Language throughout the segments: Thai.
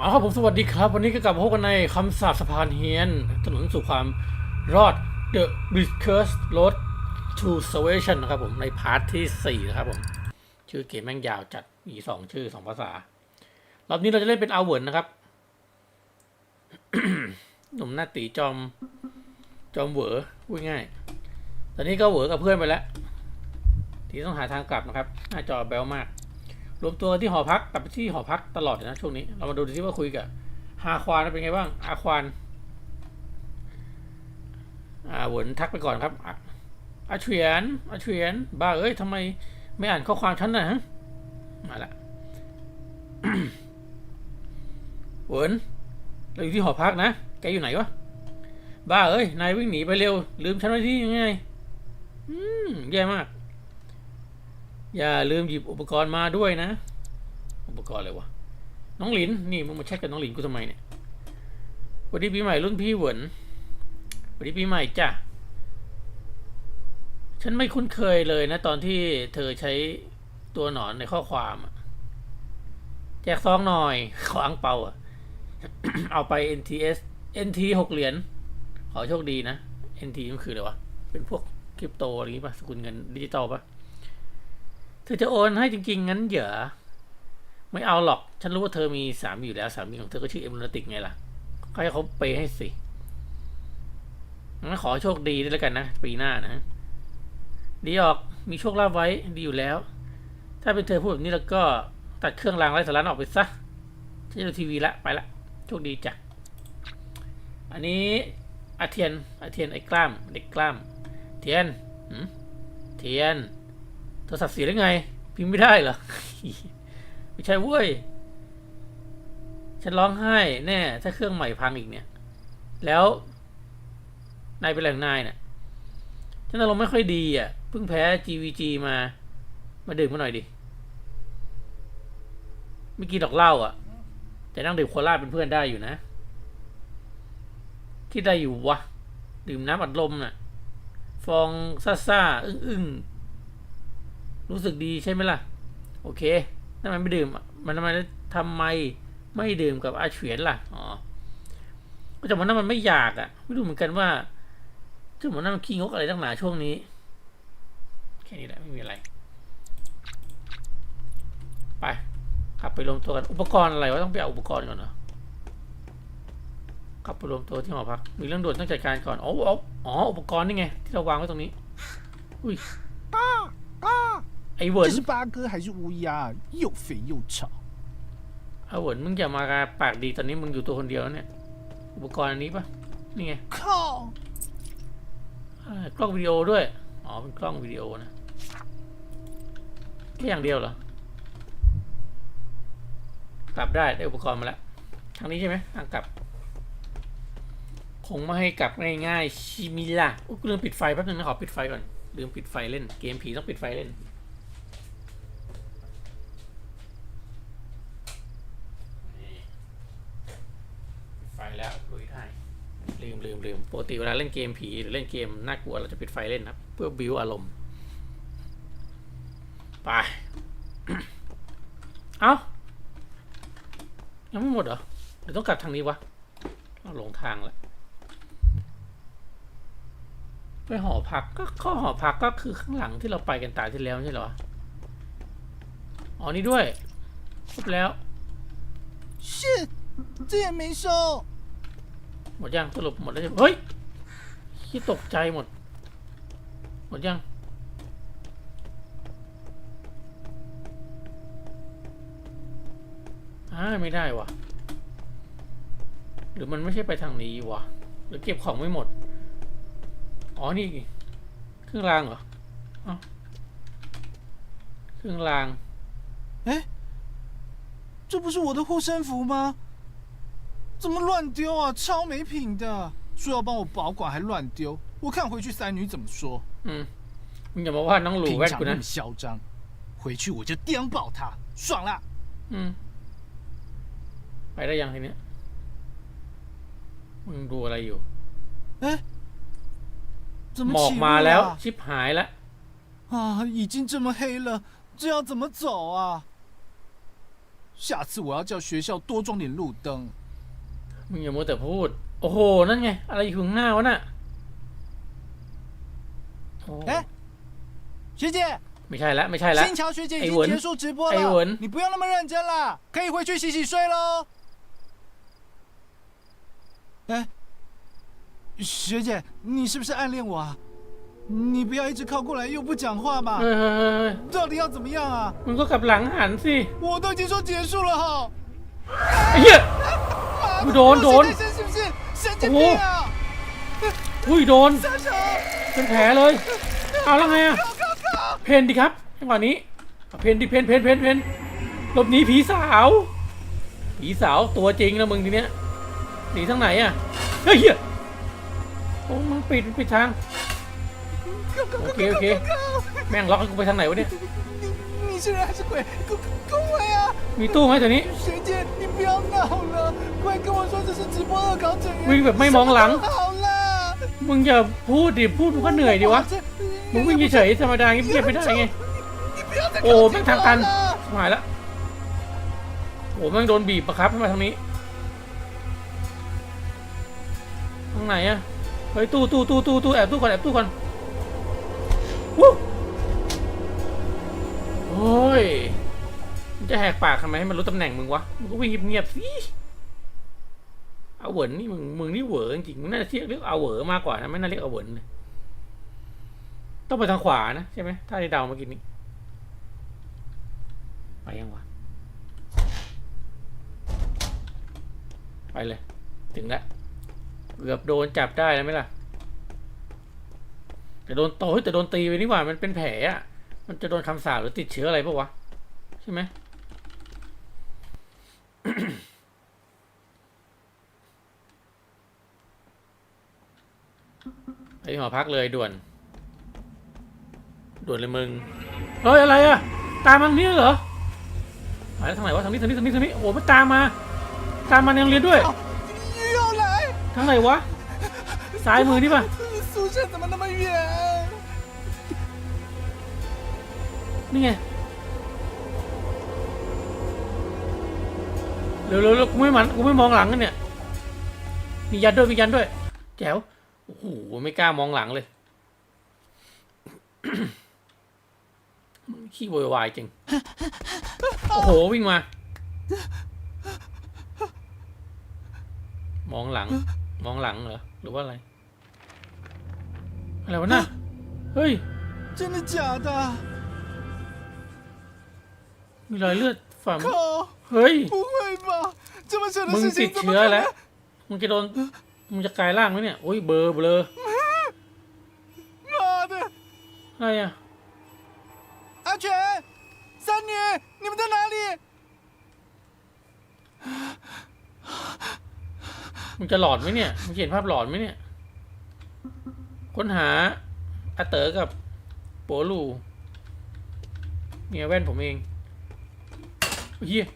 อ๋อครับผมสวัสดีครับ วันนี้ก็กลับมาพบกันในคำสาปสะพานเฮียนถนนสู่ความรอด The Bridge r s Road to Salvation นะครับผมในพาร์ทที่4นะครับผม ชื่อเกมแม่งยาวจัดมีสองชื่อสองภาษารอบนี้เราจะเล่นเป็นอาเวิร์นนะครับ หนุ่มหน้าตีจอม จอมเหวอพูดง่าย ตอนนี้ก็เหวอกับเพื่อนไปแล้ว ที่ต้องหาทางกลับนะครับ หน้าจอแบลมาก รวมตัวที่หอพักกลับไปที่หอพักตลอดเลยนะช่วงนี้ เรามาดูที่ว่าคุยกับฮาควานเป็นไงบ้างอาควานอ่าหวนทักไปก่อนครับอะอาเฉียนอาเฉียนบ้าเอ้ยทำไมไม่อ่านข้อความฉันนะฮะมาละหวนเราอยู่ที่หอพักนะแกอยู่ไหนวะบ้าเอ้ยนายวิ่งหนีไปเร็ว ลืมฉันไว้ที่ยังไง อืมแย่มาก อย่าลืมหยิบอุปกรณ์มาด้วยนะ อุปกรณ์อะไรวะ น้องหลิน นี่มึงมาแชทกับน้องหลินกูทำไมเนี่ยวัสดีปีใหม่รุ่นพี่เหวินวัสดีปีใหม่จ้ะ ฉันไม่คุ้นเคยเลยนะ ตอนที่เธอใช้ตัวหนอนในข้อความแจกซองหน่อยขออังเปาอะเอาไป NTS NT หกเหรียญ ขอโชคดีนะ NT มันคืออะไรวะ เป็นพวกคริปโตอะไรอย่างงี้ป่ะสกุลเงินดิจิตอลป่ะ เธอจะโอนให้จริง ๆ งั้นเหรอไม่เอาหรอก ฉันรู้ว่าเธอมีสามีอยู่แล้ว สามีของเธอก็ชื่อเอ็มโรติกไงล่ะก็ให้เขาไปย์ให้สิงั้นขอโชคดีด้วยแล้วกันนะ ปีหน้านะ ดีออกมีโชคลาภไว้ดีอยู่แล้ว ถ้าเป็นเธอพูดแบบนี้แล้วก็ตัดเครื่องรางไร้สาระออกไปซะฉันจะดูทีวีละไปละโชคดีจ้ะอันนี้อาเทียนอาเทียนไอ้กล้าม เด็กกล้าม เทียนหืมเทียน โทรศัพท์เสียได้ไง พิมพ์ไม่ได้เหรอ ไม่ใช่เว้ย ฉันร้องไห้แน่ ถ้าเครื่องใหม่พังอีกเนี่ย แล้วนายเป็นแหล่งนายเนี่ยฉันอารมณ์ไม่ค่อยดีอะ เพิ่งแพ้ GVG มา มาดื่มมาหน่อยดิ ไม่กินดอกเหล้าอะ แต่นั่งดื่มโคลาเป็นเพื่อนได้อยู่นะ ที่ได้อยู่วะ ดื่มน้ำอัดลมน่ะ ฟองซ่าๆอึ้งๆ รู้สึกดีใช่ไหมล่ะ โอเคทำไมไม่ดื่ม มันทำไมทำไมไม่ดื่มกับอาเฉียนล่ะ อ๋อก็แต่วันนั้นมันไม่อยากอะ ไม่รู้เหมือนกันว่าที่วันนั้นมันขี้งกอะไรตั้งหนาช่วงนี้ แค่นี้แหละไม่มีอะไร ไปขับไปรวมตัวกัน อุปกรณ์อะไรวะต้องไปเอาอุปกรณ์ก่อนเหรอขับไปรวมตัวที่หอพัก มีเรื่องด่วนต้องจัดการก่อน อ๋อ อ๋ออ๋ออุปกรณ์นี่ไงที่เราวางไว้ตรงนี้ อุ้ย！ อ้เวิร์น 这是八哥还是乌鸦？又肥又吵。 เอาเหวินมึงอย่ามาปากดีตอนนี้มึงอยู่ตัวคนเดียวแล้วเนี่ย อุปกรณ์อันนี้ปะนี่ไง 靠！ อ่ากล้องวิดีโอด้วย อ๋อ เป็นกล้องวิดีโอนะ แค่อย่างเดียวเหรอ กลับได้ได้อุปกรณ์มาแล้ว ทางนี้ใช่ไหมทางกลับ คงไม่ให้กลับง่ายๆชิมิล่ะอุ๊ยกูลืมปิดไฟแป๊บนึงนะขอปิดไฟก่อน ลืมปิดไฟเล่น เกมผีต้องปิดไฟเล่น นี่ ปกติเวลาเล่นเกมผีหรือเล่นเกมน่ากลัวเราจะปิดไฟเล่นนะครับ เพื่อบิวอารมณ์ ไป เอ้า ยังไม่หมดเหรอเดี๋ยวต้องกลับทางนี้วะเราหลงทางแล้วไปหอพักก็เข้อหอพักก็คือข้างหลังที่เราไปกันตาที่แล้วไม่ใช่เหรอ อ๋อ นี่ด้วยครบแล้ว shit，这也没收。 หมดยังสรุปหมดแล้วใช่ไหมเฮ้ยที่ตกใจหมด หมดยัง อ่าไม่ได้วะหรือมันไม่ใช่ไปทางนี้วะหรือเก็บของไม่หมด อ๋อ นี่เครื่องรางเหรอเอ้าเครื่องราง 哎，这不是我的护身符吗？ 怎么乱丢啊？超没品的！说要帮我保管还乱丢，我看回去三女怎么说。 อืมมึงอย่ามาว่าน้องหลู 平 แว่น 常 กู 那 นะ 么嚣张，回去我就颠爆他，爽啦！ อืม ไปได้ยังทีเนี้ยมึงดูอะไรอยู่ 哎，怎 ห 么 มอก 起 มา 雾 แล้ว 了 ชิบหายแล้ว 啊？已经这么黑了，这要怎么走啊？ 下次我要叫学校多装点路灯。 มึงอย่ามัวแต่พูด โอ้โห นั่นไง อะไรอยู่ข้างหน้าวะน่ะโอ้ 哎、学姐， ไม่ใช่แล้วไม่ใใช่แล้ว 新桥学姐已哎文经结束直播哎了，文你不用那么认真了，可以回去洗洗睡喽。哎、学姐，你是不是暗恋我啊？你不要一直靠过来又不讲话嘛 เฮ้ยเฮ้ยเฮ้ยเฮ้ย 到底要怎么样啊？ มึงก็กลับหลังหันสิ 我都已经说结束了哈。 ไอ้เหี้ย 妈不懂懂我现在是不是神经病啊？ อุ้ยโดน 三成， เป็นแผลเลย เอาแล้วไงอะเพนดิครับจังหวะนี้เพนดิเพนเพนเพนเพนหลบหนีผีสาว ผีสาวตัวจริงแล้วมึงทีเนี้ยหนีทางไหนอะเฮ้ยเหี้ยโอ้มึงปิดปิดทาง โอเคโอเค แม่งล็อกให้กูไปทางไหนวะเนี่ย 你你是人还是鬼？给给我呀！ มีตู้ไหมแถวนี้ 学姐，你不要闹了，快跟我说这是直播恶搞整人。 วิ่งแบบไม่มองหลัง 好啦， มึงอย่าพูดดิพูดมึงก็เหนื่อยดิวะ 这 มึงวิ่งเฉยๆธรรมดาเงียบๆไม่ได้ไง 你不要再 โอ้ 靠 แม่ 近 งทาง 我 ตัน 了。 หายละโอ้แม่งโดนบีบประครับให้มาทางนี้ ทางไหนอะเฮ้ยตู้ตู้ตู้ตู้ตู้แอบตู้ก่อนแอบตู้ก่อนวู้โ อ้ยมันจะแหกปากทำไมให้มันรู้ตำแหน่งมึงวะ มึงก็วิ่งเงียบๆสิเอาเหวินนี่มึงมึงนี่เหวอจริงมึงน่าจะเรียกเอาเหวอมากกว่านะไม่น่าเรียกเอาเหวินเลยต้องไปทางขวานะใช่ไหมถ้าได้เดาเมื่อกี้นี้ ไปยังวะ ไปเลย ถึงแล้วเกือบโดนจับได้แล้วไหมล่ะแต่โดนโตเฮ้ยแต่โดนตีไปนี่หว่ามันเป็นแผลอะ มันจะโดนคำสาหรือติดเชื้ออะไรปะวะ ใช่ไหมไอ้หอพักเลยด่วน ด่วนเลยมึง เฮ้ย อะไรอะตามมันนี่เหรอหายทางไหนวะทางนี้ทางนี้ทางนี้ทางนี้โอ้โหมัตามมา ตามมาในโรงเรียนด้วยทางไหนวะซ้ายมือนี่ปะ เร็วเร็วกูไม่มันกูไม่มองหลังกันเนี่ย มียันด้วยมียันด้วย แจ๋ว โอ้โห ไม่กล้ามองหลังเลย ขี้โวยวายจริง โอ้โห วิ่งมา มองหลัง มองหลังเหรอ หรือว่าอะไร อะไรวะน่ะ เฮ้ย 真的假的？ มีรอยเลือดฝ่ามือ 靠！ เฮ้ย 不会吧？这么扯的 มึง 事 ติด 情怎么 เชื้อ 可 แล้ว 能？ มึงจะโดน มึงจะกลายร่างไหมเนี่ย โอ้ยเบลอเบลอ 妈的！ อะไรอ่ะ 阿全，三女，你们在哪里？ มึงจะหลอนไหมเนี่ย มึงเห็นภาพหลอนไหมเนี่ย ค้นหาอาเต๋อกับโปลูเมียแว่นผมเอง เฮีย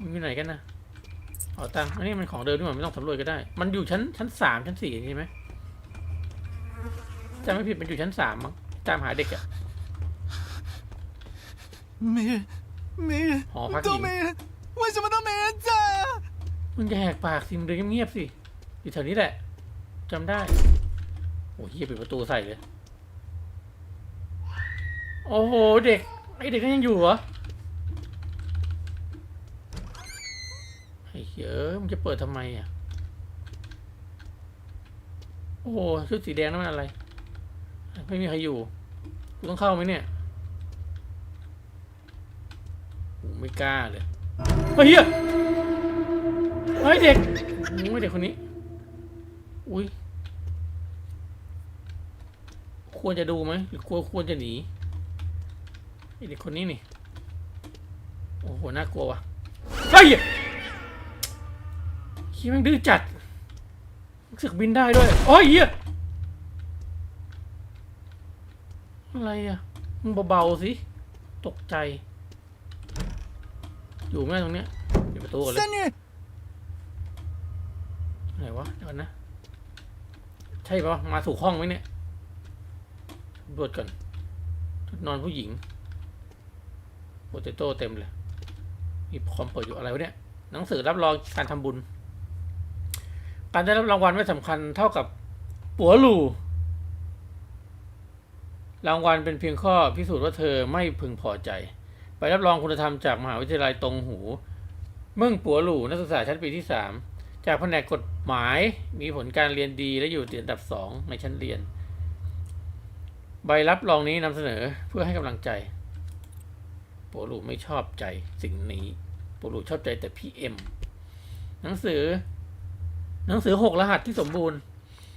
มันอยู่ไหนกันนะอ๋อตังอันนี้มันของเดิมด้วยไม่ต้องสำรวจก็ได้ มันอยู่ชั้นชั้นสามชั้นสี่ใช่ไหมจำไม่ผิดมันอยู่ชั้นสามมั้งตามหาเด็กอะเมย์เมย์หอพักหญิงว่าจะมาต้องเมย์จ้ามึงจะแหกปากสิมึงเดินเงียบสิอยู่แถวนี้แหละจำได้โอ้ยเฮียปิดประตูใส่เลย โอ้โห เด็ก ไอเด็กนั่นยังอยู่เหรอไอ้เหี้ยอะมึงจะเปิดทำไมอะ โอ้โหชุดสีแดงนั่นมันอะไร ไม่มีใครอยู่ กูต้องเข้าไหมเนี่ยไม่กล้าเลยเฮ้ยเหี้ยเฮ้ยเด็กโอ้ยเด็กคนนี้ อุ้ยควรจะดูไหมหรือควรควรจะหนี เด็กคนนี้นี่ โอ้โห น่ากลัวว่ะเฮ้ยขี้แม่งดื้อจัดรู้สึกบินได้ด้วย โอ้ยเหี้ยอะไรอะ มึงเบาๆสิ ตกใจ อยู่ไหมตรงเนี้ยปิดประตูก่อนเลย三女，ไหนวะเดี๋ยวก่อนนะ ใช่ปะมาถูกห้องไหมเนี่ยตรวจก่อนชุดนอนผู้หญิง เตโต้เต็มเลยมีคอมเปิดอยู่อะไรวะเนี่ย หนังสือรับรองการทำบุญ การได้รับรางวัลไม่สำคัญเท่ากับปัวหลู่รางวัลเป็นเพียงข้อพิสูจน์ว่าเธอไม่พึงพอใจ ไปรับรองคุณธรรมจากมหาวิทยาลัยตรงหู เมื่งปัวหลู่นักศึกษาชั้นปีที่สามจากแผนกกฎหมายมีผลการเรียนดีและอยู่ติดอันดับสองในชั้นเรียน ใบรับรองนี้นำเสนอเพื่อให้กำลังใจ ปัวหลู่ไม่ชอบใจสิ่งนี้ปัวหลู่ชอบใจแต่พีเอ็มหนังสือ หนังสือหกรหัสที่สมบูรณ์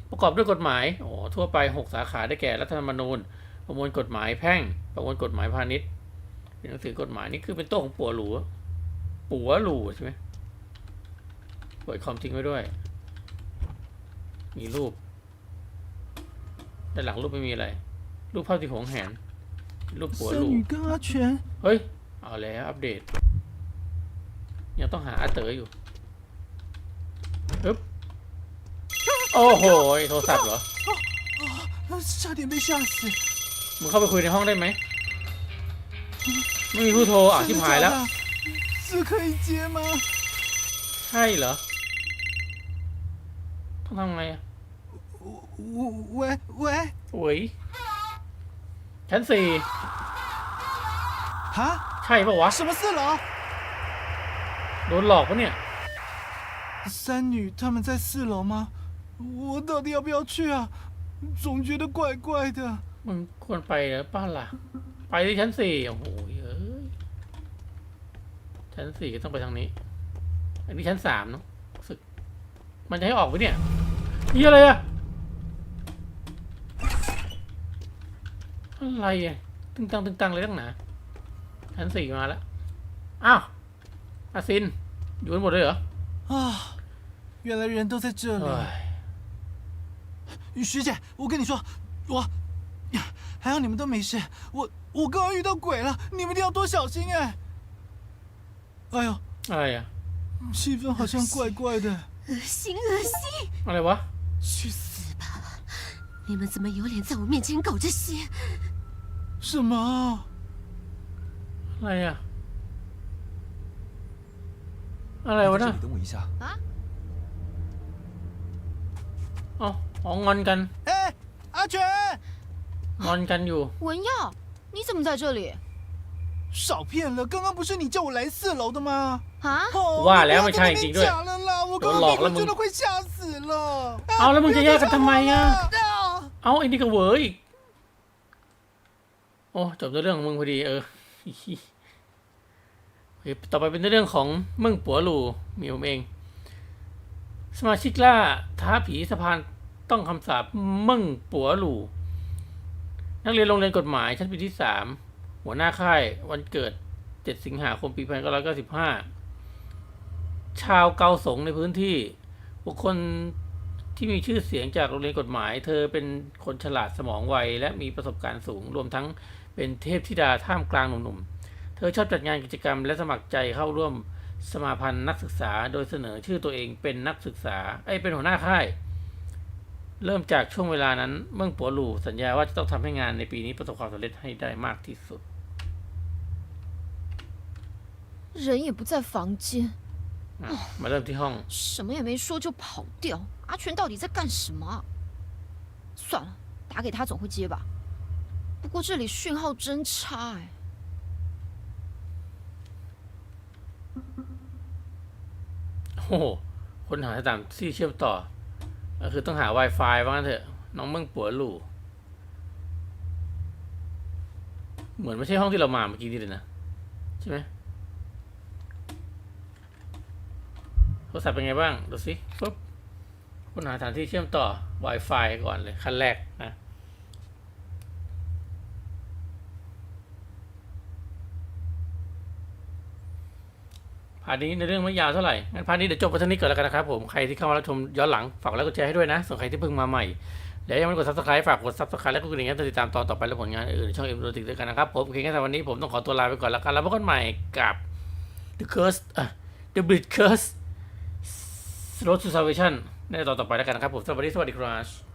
ประกอบด้วยกฎหมายโอ๋อทั่วไปหกสาขาได้แก่รัฐธรรมนูญ ประมวลกฎหมายแพ่ง ประมวลกฎหมายพาณิชย์หนังสือกฎหมายนี่คือเป็นโต๊ะของปัวหลูปัวหลูใช่ไหมเปิดคอมทิ้งไว้ด้วย มีรูปด้านหลังรูปไม่มีอะไร รูปภาพที่หงแหน ลูกหัวลูกเฮ้ย เอาแล้วอัปเดต ยังต้องหาอาเต๋ออยู่อึ๊บโอ้โหโทรศัพท์เหรอมึงเข้าไปคุยในห้องได้ไหมไม่มีผู้โทรอะที่หายแล้วใช่เหรอต้องทำไงอะเว้เว้ยเว้ย ชั้นสี่ 啊？ ใช่ปะวะ 什么四楼？ โดนหลอกปะเนี่ย 三女他们在四楼吗？我到底要不要去啊？总觉得怪怪的。 มึงควรไปเหรอป้าล่ะ ไปที่ชั้นสี่โอ้โหเอ้ย ชั้นสี่ก็ต้องไปทางนี้ อันนี้ชั้นสามเนาะรู้สึก มันจะให้ออกไปเนี่ยนี่อะไรอะ อะไรอะตึงตังตึงตังเลยตั้งหนาชั้นสี่มาแล้ว อ้าวอาซิน อยู่กันหมดเลยเหรอ 啊，原来人都在这 เฮ้ 里。 ย 学姐，我跟你说，我还好你们都没事，我我刚刚遇到鬼了，你们一定要多小心哎！哎呦， อะไรอะ 气氛好像怪怪的，恶心恶心！ อะไรวะ 去死吧！你们怎么有脸在我面前搞这些？ 什么啊？ อะไรอะอะไรวะ 在这 น่ะ 里等我一下。 เอ๋ออ๋องอนกัน 哎，阿全， งอนกันอยู่ 文耀，你怎么在这里？少骗了，刚刚不是你叫我来四楼的吗？啊？哦，哇你不要แล้วไม่ใช่ 在那边 จริงด้วย 讲了啦，我刚 โดนหล 刚 อกแล้ว 被 มึง 真的会吓死了。 เอาแล้วมึงจะแยกกันทำไมอะ 啊 เอาไอ้นี่ก็เหวออีก โอ้จบในเรื่องของมึงพอดีเออต่อไปเป็นเรื่องของมึงปัวหลูมีผมเอง สมาชิกล่าท้าผีสะพานต้องคำสาปมึงปัวหลูนักเรียนโรงเรียนกฎหมายชั้นปีที่สามหัวหน้าค่ายวันเกิด 7 สิงหาคมปีพันเก้าร้อยเก้าสิบห้าชาวเกาสงในพื้นที่ บุคคลที่มีชื่อเสียงจากโรงเรียนกฎหมาย เธอเป็นคนฉลาดสมองไวและมีประสบการณ์สูงรวมทั้ง เป็นเทพธิดาท่ามกลางหนุ่มๆ เธอชอบจัดงานกิจกรรม และสมัครใจเข้าร่วมสมาพันธ์นักศึกษา โดยเสนอชื่อตัวเองเป็นนักศึกษาไอ้ยเป็นหัวหน้าค่าย เริ่มจากช่วงเวลานั้น เมื่องปัวหลู่สัญญาว่าจะต้องทำให้งานในปีนี้ประสบความสำเร็จให้ได้มากที่สุด 人也不在房间， อ่ะมาเริ่มที่ห้อง 什么也没说就跑掉。阿全到底在干什么啊？算了，打给他总会接吧。 不过这里讯号真差哎。 โอ้โหค้นหาสถานที่เชื่อมต่อ ก็คือต้องหา Wi-Fi ว่างั้นเถอะ น้องเมืองปัวหลู่ เหมือนไม่ใช่ห้องที่เรามาเมื่อกี้นี่เลยนะ ใช่ไหมโทรศัพท์เป็นไงบ้าง ดูสิปุ๊บค้นหาสถานที่เชื่อมต่อ Wi-Fi ก่อนเลย ขั้นแรกนะ พาร์ทนี้ในเรื่องไม่ยาวเท่าไหร่ งั้นพาร์ทนี้เดี๋ยวจบไปเท่านี้ก่อนแล้วกันนะครับผม ใครที่เข้ามารับชมย้อนหลัง ฝากไลค์กดแชร์ให้ด้วยนะ ส่วนใครที่เพิ่งมาใหม่เดี๋ยวยังไม่กด subscribe ฝากกด subscribe แล้วก็กดกระดิ่งให้ติดตามตอนต่อไปและผลงานอื่นช่องเอ็มโรติกด้วยกันนะครับผมโอเคงั้นสำหรับวันนี้ผมต้องขอตัวลาไปก่อนแล้วกัน แล้วพบกันใหม่กับ The Curse อะ The Bridge Curse Road to Salvation ในตอนต่อไปแล้วกันนะครับผมสวันนี้สวัสดีครับ